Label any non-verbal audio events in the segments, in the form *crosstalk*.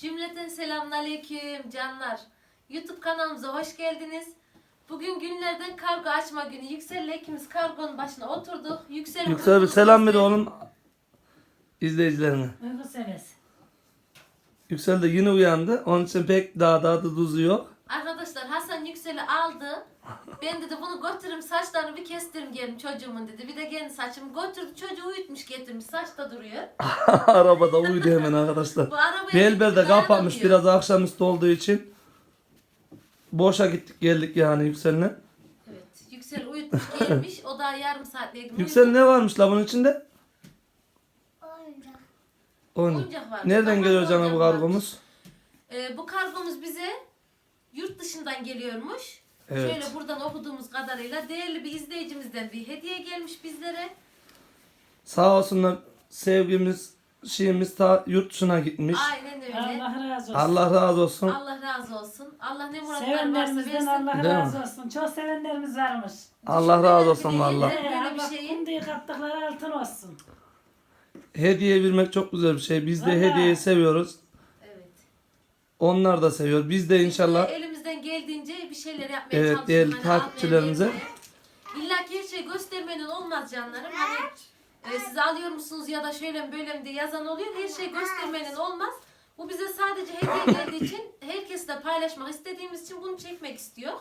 Cümleten selamünaleyküm canlar. YouTube kanalımıza hoş geldiniz. Bugün günlerden kargo açma günü. Yüksel'le ikimiz kargonun başına oturduk. Yüksel Yüksel bir selam ver oğlum izleyicilerine. Uyku sevmez. Yüksel de yine uyandı. Onun için pek daha daha da tuzu yok. Arkadaşlar Hasan Yüksel'i aldı. Ben dedi bunu götürürüm saçlarını bir kestirim gelin çocuğumun dedi. Bir de gelin saçımı götürdü çocuğu uyutmuş getirmiş saçta duruyor. *laughs* Arabada uyudu hemen arkadaşlar. Belber de kapatmış biraz akşamüstü olduğu için. Boşa gittik geldik yani Yüksel'le. Evet Yüksel uyutmuş *laughs* gelmiş o da yarım saatleydi. Yüksel ne varmış la bunun içinde? Oyuncak. Oyuncak. Oyuncak var. Nereden geliyor canım bu kargomuz? Ee, bu kargomuz bize yurt dışından geliyormuş. Evet. Şöyle buradan okuduğumuz kadarıyla değerli bir izleyicimizden bir hediye gelmiş bizlere. Sağ olsunlar sevgimiz, şeyimiz ta yurt dışına gitmiş. Aynen öyle. Allah razı olsun. Allah razı olsun. Allah razı olsun. Allah ne muratlar varsa Sevenlerimizden versin. Allah Değil mi? razı olsun. Çok sevenlerimiz varmış. Allah razı olsun valla. Böyle bir Allah şeyin- kunduyu kattıkları altın olsun. Hediye vermek çok güzel bir şey. Biz de Valla. hediyeyi seviyoruz. Evet. Onlar da seviyor. Biz de inşallah Biz de elimizden geldiğince bir şeyler yapmaya Evet, çalışıyoruz. değerli Hani takipçilerimize. İlla ki her şey göstermenin olmaz canlarım. Hani e, siz alıyor musunuz ya da şöyle mi böyle mi diye yazan oluyor. Her şey göstermenin olmaz. Bu bize sadece hediye geldiği için herkesle paylaşmak istediğimiz için bunu çekmek istiyor.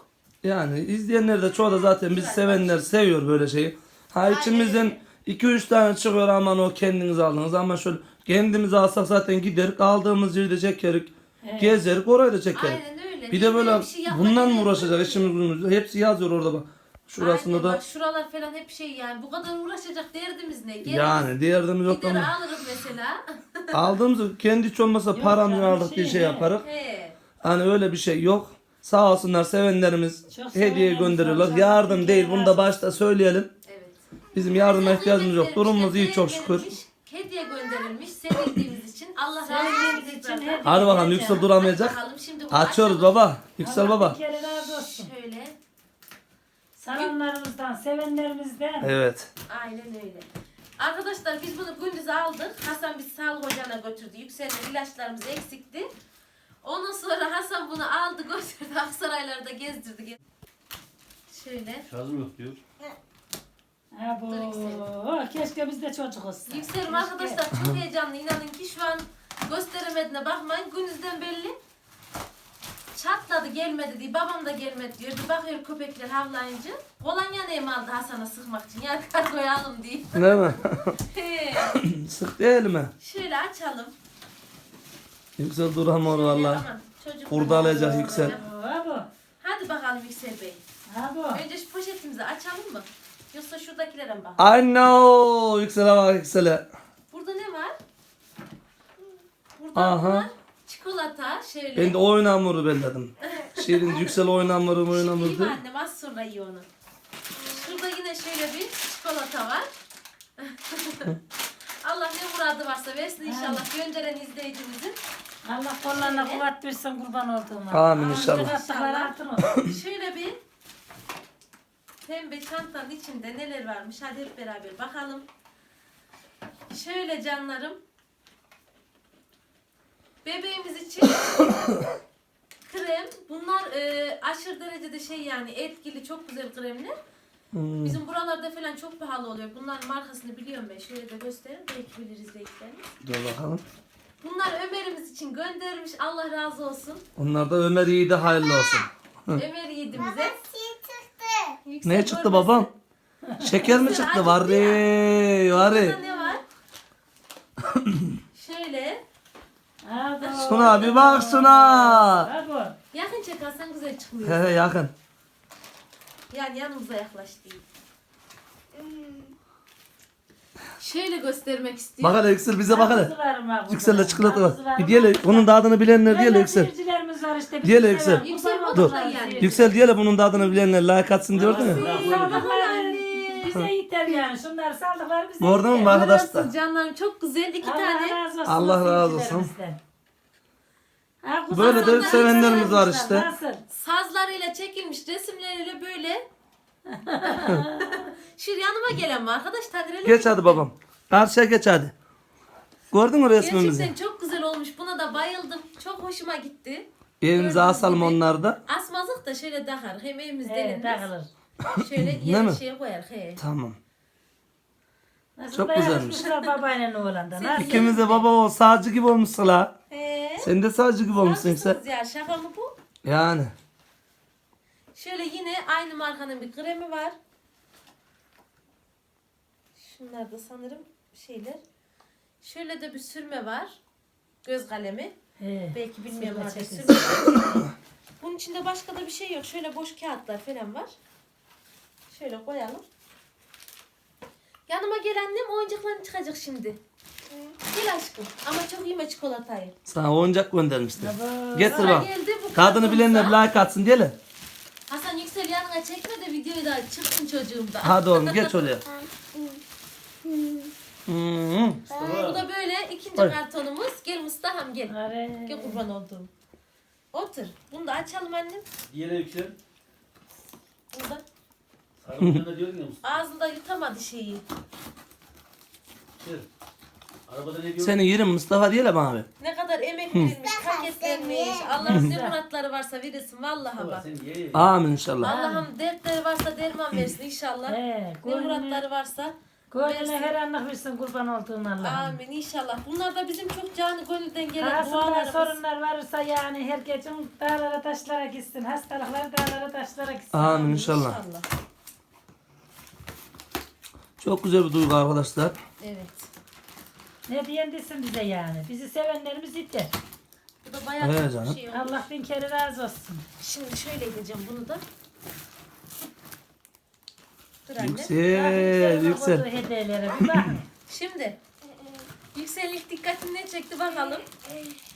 yani izleyenler de çoğu da zaten bizi sevenler seviyor böyle şeyi. Ha içimizden 2-3 tane çıkıyor aman o kendiniz aldınız ama şöyle kendimiz alsak zaten giderik aldığımız yerde çekerik. Evet. Gezerik orayı da çekerik. Aynen öyle. Bir de böyle bir şey bundan mı gerek yok. uğraşacak işimiz gücümüz? Hepsi yazıyor orada bak. Şurasında Aynen da bak şuralar falan hep şey yani bu kadar uğraşacak derdimiz ne? Geliriz, yani diğerimiz yok Gider ama alırız mesela. *laughs* aldığımız kendi hiç olmasa Yok paramızı canım, aldık diye şey, şey he. yaparız. He. Hani öyle bir şey yok. Sağ olsunlar sevenlerimiz Çok hediye sevenlerimiz gönderiyorlar. Yardım Bir değil bunu da başta söyleyelim. Evet. Bizim yardıma ihtiyacımız yok. Durumumuz iyi çok şükür. Hediye gönderilmiş sevildiğimiz için. Allah razı Sevdiğimiz olsun. için zaten. hediye Hadi bakalım yüksel duramayacak. bakalım şimdi bunu Açıyoruz açalım. baba. Yüksel baba. Bir kere razı olsun. Şöyle. Saranlarımızdan, sevenlerimizden. Evet. Aynen öyle. Arkadaşlar biz bunu gündüz aldık. Hasan biz sağlık ocağına götürdü. Yükselen ilaçlarımız eksikti. Ondan sonra Hasan bunu aldı götürdü. Aksaraylarda gezdirdi. Şöyle. Şarjım yok diyor. Ha bu. Keşke biz de çocuk olsak. Yükselim Keşke. arkadaşlar çok heyecanlı. İnanın ki şu an gösteremediğine bakmayın. Gündüzden belli. Çatladı gelmedi diye. Babam da gelmedi diyor. Bir bakıyor köpekler havlayınca. Kolonya neyimi aldı Hasan'a sıkmak için. Yani kargoyu alın diye. Değil mi? *laughs* He. Sık değil mi? Şöyle açalım. Yüksel duramıyor valla. Aman, çocuk- Kurdalayacak Yüksel. Ha bu. Hadi bakalım Yüksel Bey. Ha bu. Önce şu poşetimizi açalım mı? Yoksa şuradakilere mi bakalım? I know. Yüksel'e bak Yüksel'e. Burada ne var? Burada Aha. bunlar çikolata şöyle. Ben de oyun hamuru belledim. *laughs* Şirin Yüksel oyun hamuru oyun hamuru iyi diyor. annem az sonra iyi onu. Şurada yine şöyle bir çikolata var. *laughs* Allah ne muradı varsa versin inşallah gönderen izleyicimizin. Allah kollarına kuvvet versin kurban olduğuma. Amin inşallah. Şöyle bir pembe çantanın içinde neler varmış hadi hep beraber bakalım. Şöyle canlarım. Bebeğimiz için *coughs* krem. Bunlar e, aşırı derecede şey yani etkili çok güzel kremler. Hmm. Bizim buralarda falan çok pahalı oluyor. Bunların markasını biliyorum ben. Şöyle de göstereyim. Belki bilir izleyicilerimiz. Dur bakalım. Bunlar Ömer'imiz için göndermiş. Allah razı olsun. Onlar da Ömer iyi de hayırlı olsun. Ömer yiğidimize. Yüksel Ne çıktı görmesin. babam? Şeker mi çıktı? Var re, var Burada ne var? *coughs* Şöyle. Suna bir bak Suna. Yakın çekersen güzel çıkmıyor. He he yakın. Yani yanımıza yaklaş değil. Şöyle göstermek istiyorum. Bak hele Yüksel bize bak hele. Ağzı var mı burada? Yüksel'le çikolata var. Bir diyelim onun da adını bilenler diyelim Yüksel. Diyelim Yüksel. Yüksel Batu'da yani. Yüksel diyelim bunun da adını bilenler like atsın diyordu ya. Saldıkları bize yeter yani. Şunlar saldıkları bize Orada mı yeter. arkadaşlar? Canlarım çok güzel. iki Allah tane. razı olsun. Allah razı olsun. seyircilerimizden. Ha, Böyle de sevenlerimiz var işte. Nasıl? Sazlarıyla çekilmiş resimleriyle böyle. *laughs* Şu yanıma gelen mi arkadaş? Tadireler Geç hadi babam. Karşıya geç hadi. Gördün mü resmimizi? Gerçekten çok güzel olmuş. Buna da bayıldım. Çok hoşuma gitti. Evimize Gördüğünüz asalım gibi. onları da. Asmazık da şöyle takar. Hem evimiz Evet delinmez. takılır. Şöyle *laughs* Değil mi? şeye koyar. He. Tamam. Nasıl Çok güzelmiş. yakışmışlar babayla oğlandan. ha? İkimiz de baba o sağcı gibi olmuşsun la. He. Sen de sağcı gibi olmuşsun sen. Haklısınız ya şaka mı bu? Yani. Şöyle yine aynı markanın bir kremi var. Şunlar da sanırım şeyler. Şöyle de bir sürme var. Göz kalemi. He. Belki artık çekilsin. sürme. Bunun içinde başka da bir şey yok. Şöyle boş kağıtlar falan var. Şöyle koyalım. Yanıma gel annem oyuncakların çıkacak şimdi. Gel aşkım. Ama çok yeme çikolatayı. Sana oyuncak göndermişler. Baba. Getir bak. geldi bu bilenler kartonsa. like atsın diye. le. Hasan Yüksel yanına çekme de videoyu da çıksın çocuğumda. Hadi oğlum geç oraya. Hmm. Bu da böyle ikinci Oy. kartonumuz. Gel Mustafa'm gel. Are. Gel kurban olduğum. Otur. Bunu da açalım annem. Diğeri yüksel. Burada. Arabada diyorum ya Mustafa. Ağzında yutamadı şeyi. Yüksel. Arabada ne diyorum? Seni yerim Mustafa diye bana abi. Ne kadar emek verilmiş, paketlenmiş. Allah'ım ne muratları varsa verirsin vallahi Baba bak. sen ye. Amin inşallah. Allah'ım dertleri varsa derman versin inşallah. He, Ne gönlüne, muratları varsa. Gönlüne her anlık versin kurban olduğum Allah'ım. Amin inşallah. Bunlar da bizim çok canı gönülden gelen Arasında dualarımız. sorunlar varsa yani herkesin dağlara taşlara gitsin. Hastalıklar dağlara taşlara gitsin. Amin inşallah. İnşallah. Çok güzel bir duygu arkadaşlar. Evet. Ne diyen desin bize yani. Bizi sevenlerimiz yeter. Bu da bayağı Evet çok canım. bir şey olmuş. Allah bin kere razı olsun. Şimdi şöyle edeceğim bunu da. Dur anne. Yüksel, yüksel. hediyelere bir. Şimdi yüksellik dikkatini ne çekti bakalım.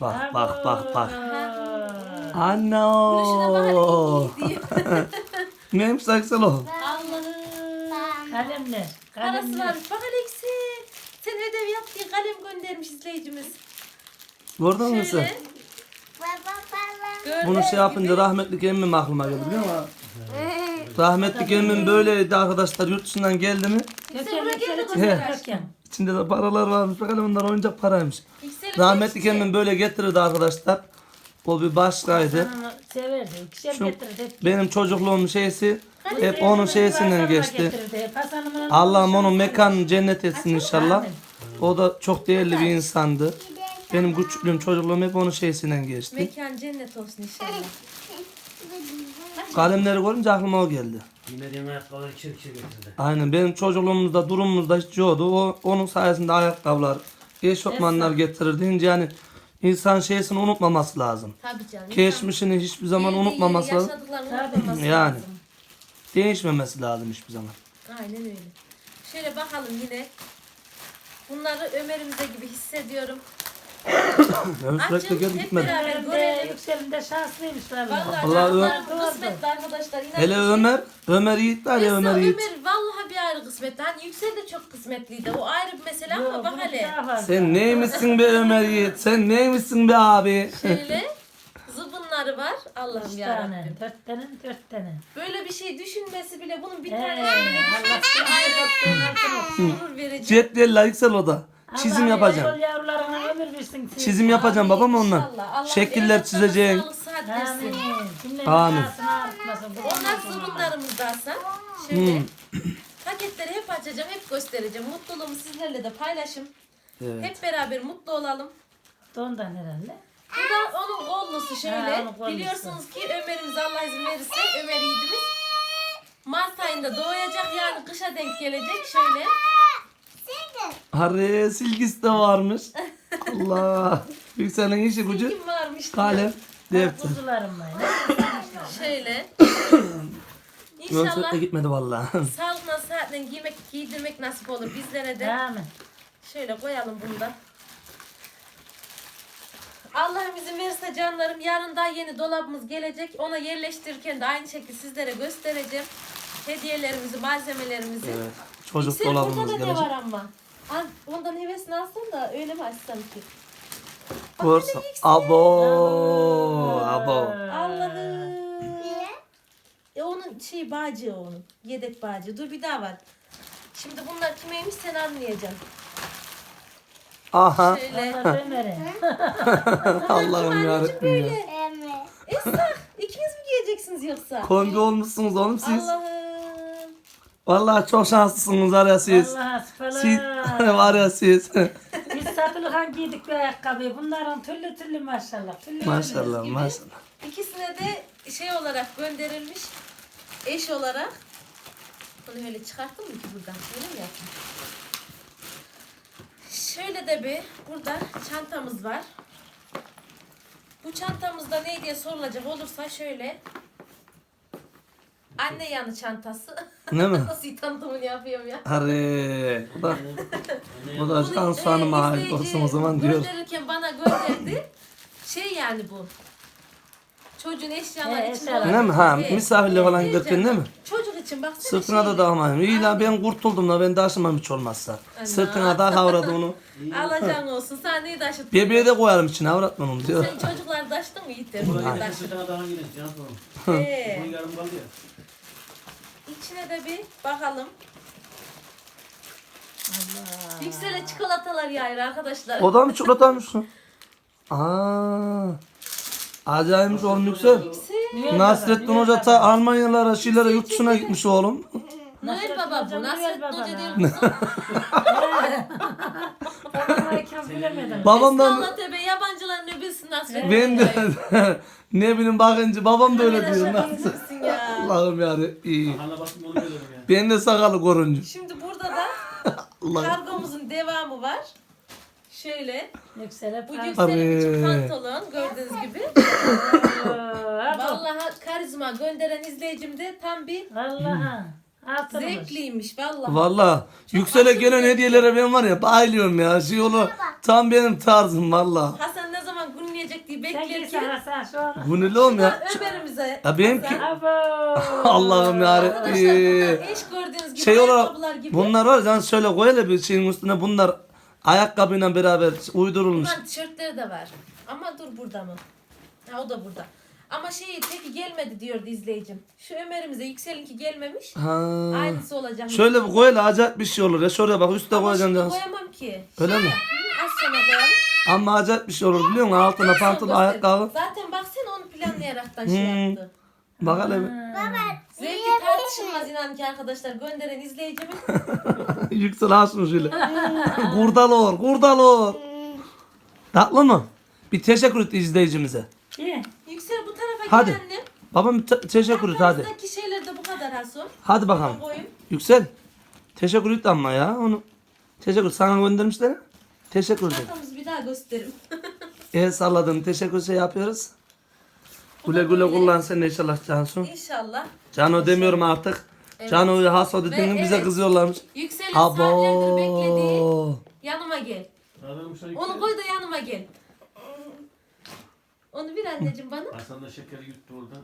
Bak bak bak bak. Anne Gülüşüne o. bak iyi diye. *laughs* Neymiş Aksel o? Allah'ım. Kalemler. Parası Kalemler. varmış. Bak Alexi. Sen ödev yap diye kalem göndermiş izleyicimiz. Gördün mü sen? Şöyle. Baba baba. Gördüğünüz Bunu şey gibi. yapınca rahmetli emmim aklıma geldi biliyor musun? Rahmetli emmim böyleydi arkadaşlar yurt dışından geldi mi? Gökhan, He. İçinde de paralar varmış. Bakalım bunlar oyuncak paraymış. Rahmetli emmim böyle getirirdi arkadaşlar. O bir başkaydı. Sana severdi. İkişer Şu getirirdi. benim çocukluğumun şeysi hep onun şeysinden geçti. getirirdi. Hep Hasan'ımın Allah'ım onun mekanını cennet etsin inşallah. O da çok değerli bir insandı. Benim küçüklüğüm, çocukluğum hep onun şeysinden geçti. Mekan cennet olsun inşallah. Kalemleri görünce aklıma o geldi. Giymediğin ayakkabıları ikişer ikişer getirdi. Aynen benim çocukluğumuzda durumumuzda hiç yoktu. O, onun sayesinde ayakkabılar, eşofmanlar getirir deyince yani insan şeysini unutmaması lazım. Tabii canım. Geçmişini hiçbir zaman Bildiği, unutmaması lazım. Yaşadıklarını unutmaması Yani. lazım. Değişmemesi lazım hiçbir zaman. Aynen öyle. Şöyle bakalım yine. Bunları Ömer'imize gibi hissediyorum. Geri hep gitmedim. beraber. Görelim. Yüksel'in de şanslıymış vallahi. Canlar Ö- kısmetli arkadaşlar. İnan Hele. Ömer, Ömer Yiğit var ya Mesela Ömer Ömer, Yiğit. vallahi bir ayrı kısmetli. Hani Yüksel de çok kısmetliydi. O ayrı bir mesele ama bak hele. Sen neymişsin be Ömer Yiğit? Sen neymişsin be abi? Şöyle *laughs* zıbınları var. Allah'ım tane. yarabbim. Dört tane, dört tane. Böyle bir şey düşünmesi bile bunun bir Ee, tane Allah olsun. gurur verici. Cetvel yüksel o da. Çizim yapacağım. yol yavrularına ömür versin. Çizim yapacağım babam ondan. İnşallah. Allah Şekiller çizeceğim. sağlık, sıhhat Amin. versin. Cümlenin Amin. duasını artmasın. Onlar sorunlarımız da Hasan. Şöyle paketleri hep açacağım, hep göstereceğim. Mutluluğumu sizlerle de paylaşım. Evet. Hep beraber mutlu olalım. Ondan herhalde. Bu da onun kollusu şöyle. Ha, onun kollusu. Biliyorsunuz ki Ömer'imiz Allah izin verirse Ömer yiğidimiz Mart ayında doğacak yani kışa denk gelecek şöyle. Harry silgisi de varmış. Allah. *laughs* Yüksel'in işi gücü. Kim varmış? Kalem, defter. Kuzularım var. *laughs* Şöyle. *coughs* İnşallah da gitmedi vallahi. *laughs* sağlıkla sıhhatle giymek, giydirmek nasip olur bizlere de. Amin. Şöyle koyalım bunu da. Allah'ım izin verirse canlarım yarın daha yeni dolabımız gelecek. Ona yerleştirirken de aynı şekilde sizlere göstereceğim. Hediyelerimizi, malzemelerimizi. Evet. Çocuk dolabımız burada da ne gelecek. var ama? Al, ondan hevesini alsın da öyle mi açsam ki? Bak Yüksel. Abo. Abo. Allah'ım. E onun şey bağcı o onun. Yedek bağcı. Dur bir daha var. Şimdi bunlar kimeymiş sen anlayacaksın. Aha. Şöyle. Allah Ömer'e. *laughs* Allah'ım yarabbim ya. Evet. Esra ikiniz mi giyeceksiniz yoksa? Kombi olmuşsunuz oğlum siz. Allah'ım. Vallahi çok şanslısınız var ya siz. Allah Siz *laughs* var ya siz. *laughs* Biz satılıkan giydik bir ayakkabıyı. Bunların türlü türlü maşallah. Türlü maşallah gibi. maşallah. İkisine de şey olarak gönderilmiş. Eş olarak. Bunu öyle çıkarttım mı ki buradan? Şöyle mi yaptım? Şöyle de bir burada çantamız var. Bu çantamızda ne diye sorulacak olursa şöyle. Anne yanı çantası. Ne mi? *laughs* Nasıl tanıtımını yapıyorum ya? Hare. Bak bu da Bunu, Cansu e, Hanım'a ait izleyici olsun o zaman diyor. Gönderirken bana gönderdi. Şey yani bu. Çocuğun eşyaları He, için. eşyalar. Ne mi? Ha Evet. misafirle falan Evet, değil mi? Çocuk için baksana Sırtına da dağmayayım. İyi la ben kurtuldum la ben taşımam hiç olmazsa. Sırtına da kavradı onu. *laughs* Alacağın olsun. Sen neyi taşıttın? Bebeğe de koyarım içine avratmam onu diyor. Sen çocuklar taşıdın mı Yiğit'e? Buraya gidelim taşıdı. sırtına daha gidelim. Can sorun. Ee, Bunun yarım kaldı ya. İçine de bir bakalım. Allah. Yüksel'e çikolatalar yayır arkadaşlar. O da mı çikolataymış? Aa. Acayipmiş oğlum yüksel. Niye Nasrettin Hoca ta Almanyalara, şeylere, yurt dışına gitmiş oğlum. Noel Baba bu. Nasrettin Hoca değil musun? *laughs* *laughs* bilemedim. Babamdan Allah tebe yabancıların öbürsün Nasrettin ben de *laughs* ne bileyim bakınca babam da öyle diyor. Nasıl? ya. Allah'ım yani iyi. Anla bakayım onu görüyorum ya. Ben de sakalı koruncu. Şimdi burada da *laughs* Allah. kargomuzun devamı var. Şöyle. Yüksele Bu pan. Yüksel'in için Abi. pantolon gördüğünüz gibi. *laughs* Vallahi. Vallahi karizma gönderen izleyicim de tam bir Vallahi. Altınmış. zevkliymiş vallahi. Valla yüksele gelen hediyelere ben var ya bayılıyorum ya. Şey onu tam benim tarzım valla. Hasan ne zaman gülmeyecek diye Sen beklerken Hasan şu an. Bu ne oğlum ya? Ömer'imize Ya benimki Abo. *laughs* Allah'ım Arkadaşlar yarabbim. eş gördüğünüz gibi Şey olarak ayakkabılar gibi. bunlar var ya şöyle koy hele bir şeyin üstüne bunlar ayakkabıyla beraber uydurulmuş. Bunların tişörtleri de var. Ama dur burada mı? Ha o da burada. Ama şey teki gelmedi diyordu izleyicim. Şu Ömer'imize Yüksel'inki gelmemiş. Ha. Aynısı olacak. Şöyle bir koy hele acayip bir şey olur ya. Şuraya bak üstte Ama koyacaksın. şimdi koyamam ki. Öyle mi? Az sonra koyalım. Ama acayip bir şey olur biliyor musun? Altına pantolon Göstereyim. ayakkabı. Zaten baksana onu planlayaraktan şey Hmm. yaptı. Bak hele bir. Zevki tartışılmaz inan ki arkadaşlar gönderen izleyicimin. *laughs* Yüksel açmış şöyle. Kurdal olur, kurdal olur. Tatlı mı? Bir teşekkür et izleyicimize. İyi. Hadi. annem. Babam te- teşekkür et hadi. Arkamızdaki şeyler de bu kadar Hasan. Hadi bakalım. Koyayım. Yüksel. Teşekkür et ama ya onu. Teşekkür sana göndermişler. Teşekkür ederim. Arkamızı bir daha gösterim. *laughs* El salladın. Teşekkür şey yapıyoruz. Bu Güle güle kullan sen de inşallah Cansu. İnşallah. Cano demiyorum artık. Cano'yu haso dediğin Ve bize evet. kızıyorlarmış. Yüksel'in saatlerdir beklediği Abo. yanıma gel. Onu koy da yanıma gel. Onu bir anneciğim bana. Hasan da şekeri yuttu oradan.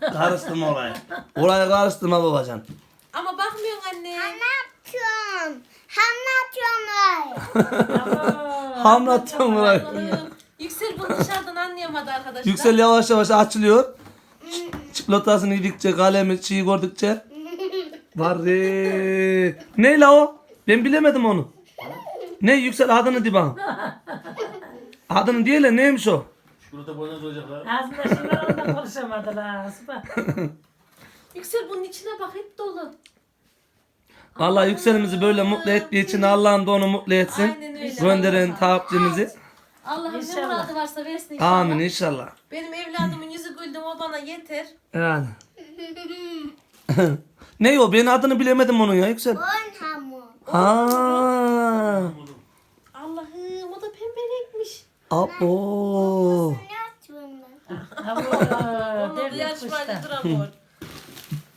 *laughs* Karıştırma orayı. Orayı karıştırma babacan. Ama bakmıyorsun anne. Anlatıyorum. Anlatıyorum. Hamlattım orayı. Yüksel bunu dışarıdan anlayamadı arkadaşlar. Yüksel yavaş yavaş açılıyor. Ç- Çikolatasını yedikçe, kalemi çiğ gördükçe. Var re. *laughs* Ne la o? Ben bilemedim onu. *laughs* Ne Yüksel adını di bana. Adını diye la neymiş o? Şurada boyuna duracaklar. Ağzında şey var ondan konuşamadılar. Süper. *laughs* Yüksel bunun içine bak hep dolu. Vallahi Yükselimizi böyle mutlu ettiği için Allah'ım da onu mutlu etsin. Aynen öyle. Gönderen takipçimizi. Allah'ım ne İnşallah. muradı varsa versin inşallah. Amin inşallah. Benim evladımın yüzü güldüm o bana yeter. Yani. *laughs* ne o? Ben adını bilemedim onun ya Yüksel. On hamur. Ha. Allah'ım o da pembe renkmiş. Abo. Anlatıyorum ben. Abo. Onun da Devlet yarışmayla kuşta. duramıyor.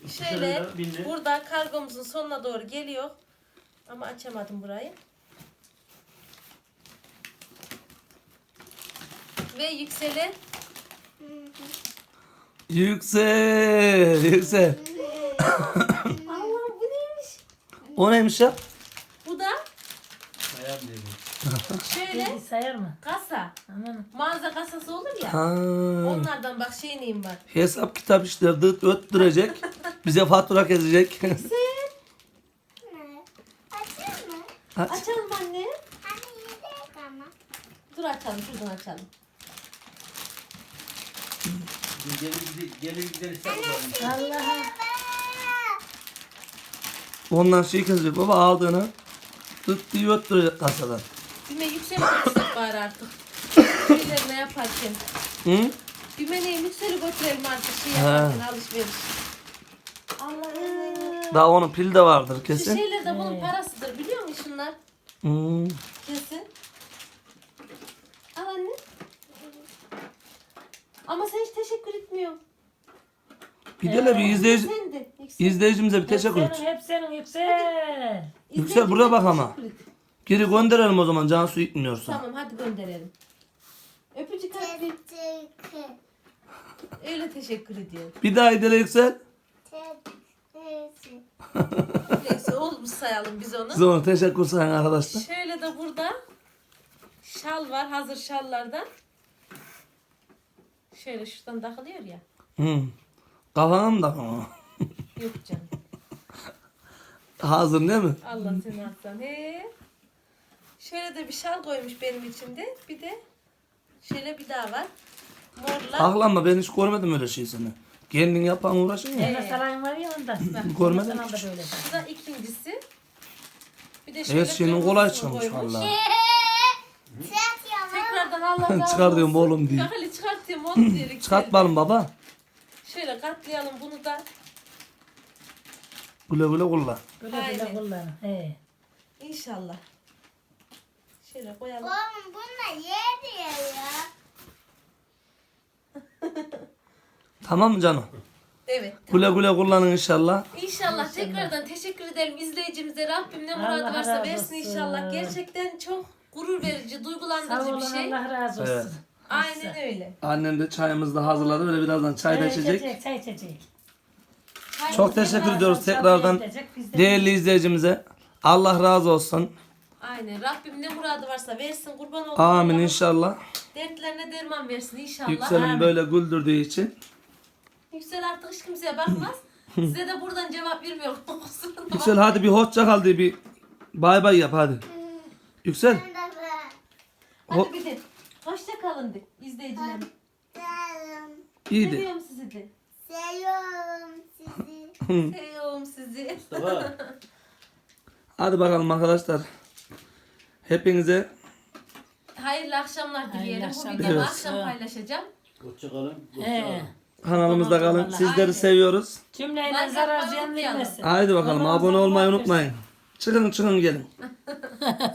Şöyle burada kargomuzun sonuna doğru geliyor. Ama açamadım burayı. Ve yükseli Yüksel. Yüksel. *coughs* Allah'ım bu neymiş? O neymiş ya? Bu da Ayağım dedi. Şöyle Bilgi sayar mı? kasa. Aman. Mağaza kasası olur ya. Ha. Onlardan bak şey neyim var. Hesap kitap işleri dıt öttürecek. *laughs* Bize fatura kesecek. Ne? Açayım mı? Aç. Açalım anne. Hani Dur açalım şuradan açalım. Gelir gider, gelir gider İstanbul'a. Allah'a. Ondan şey kızıyor baba aldığını tut diye öttürüyor kasadan. Düğme yükseli götürsek bari artık. Şeylerine yaparken. Hı? Düğmeneyi yükseli götürelim artık şey yaparken alışveriş. Allah'ım. Daha onun pil de vardır Şu kesin. şeyler de bunun parasıdır biliyor musun şunlar? Hmm. Kesin. Al anne. Ama sen hiç teşekkür etmiyorsun. Bir de la bir izleyici, Sen de. Yüksel. izleyicimize bir Hep teşekkür et. senin, hep senin yüksel. Yüksel buraya bak ama. Teşekkür et. Geri gönderelim o zaman Cansu gitmiyorsa. Tamam hadi gönderelim. Öpücük. Teşekkür. Öyle teşekkür ediyor. Bir daha idele Yüksel. Teşekkür. Neyse olmuş sayalım biz onu. Siz ona teşekkür sayın arkadaşlar. Şöyle de burada şal var hazır şallardan. Şöyle şuradan takılıyor ya. Hı. Kafana mı takma? Yok canım. Hazır değil mi? Allah seni atsan. He. Şöyle de bir şal koymuş benim içinde. Bir de şöyle bir daha var. Morla. Aklanma ben hiç görmedim öyle şey seni. Kendin yapan uğraşın ya. Elma sarayın var ya ondan. *laughs* Görmedim. Sana da böyle. Bu da ikincisi. Bir de Evet senin kolay kırmızısını çıkmış koymuş. valla. Çek ya. Tekrardan Allah razı olsun. Çıkar diyorum oğlum diye. Kakali çıkartayım oğlum diye. Çıkartmayalım baba. Şöyle katlayalım bunu da. Güle güle kullan. Böyle Aynen. böyle kullan. He. İnşallah. Şöyle koyalım. Oğlum bunlar yer diyor ya. *laughs* Tamam mı canım? Evet. Güle güle kullanın inşallah. İnşallah tekrardan teşekkür ederim izleyicimize. Rabbim ne muradı Allah varsa razı versin olsun. inşallah. Gerçekten çok gurur verici, Sağ duygulandırıcı olun bir şey. Allah razı olsun. Evet. Aynen öyle. Annem de çayımızı da hazırladı. Böyle birazdan çay da Çay içecek. içecek, çay içecek. Çok teşekkür ediyoruz Birazdan tekrardan çay içecek, biz de- değerli izleyicimize. Allah razı olsun. Aynen. Rabbim ne muradı varsa versin. Kurban olsun. Amin inşallah. Dertlerine derman versin inşallah. Yüksel'in böyle güldürdüğü için. Yüksel artık hiç kimseye bakmaz. *laughs* Size de buradan cevap vermiyorum. *laughs* Bakmayın. Yüksel hadi bir hoşça kal diye bir bay bay yap hadi. Yüksel. Hadi bir de. Hoşça kalın de izleyicilerim. Selam. İyiydi. Seviyorum sizi de. Seviyorum sizi. Seviyorum sizi. Mustafa. *laughs* Hadi bakalım arkadaşlar. Hepinize Hayırlı akşamlar dileyelim. Bu akşamlar. videoyu Evet. akşam paylaşacağım. Hoşçakalın. He. kanalımızda kalın. Sizleri Aynen. seviyoruz. Cümleyle Like zarar atmayı ziyan unutmayalım. vermesin. Haydi bakalım abone olmayı unutmayın. Çıkın çıkın gelin. *laughs*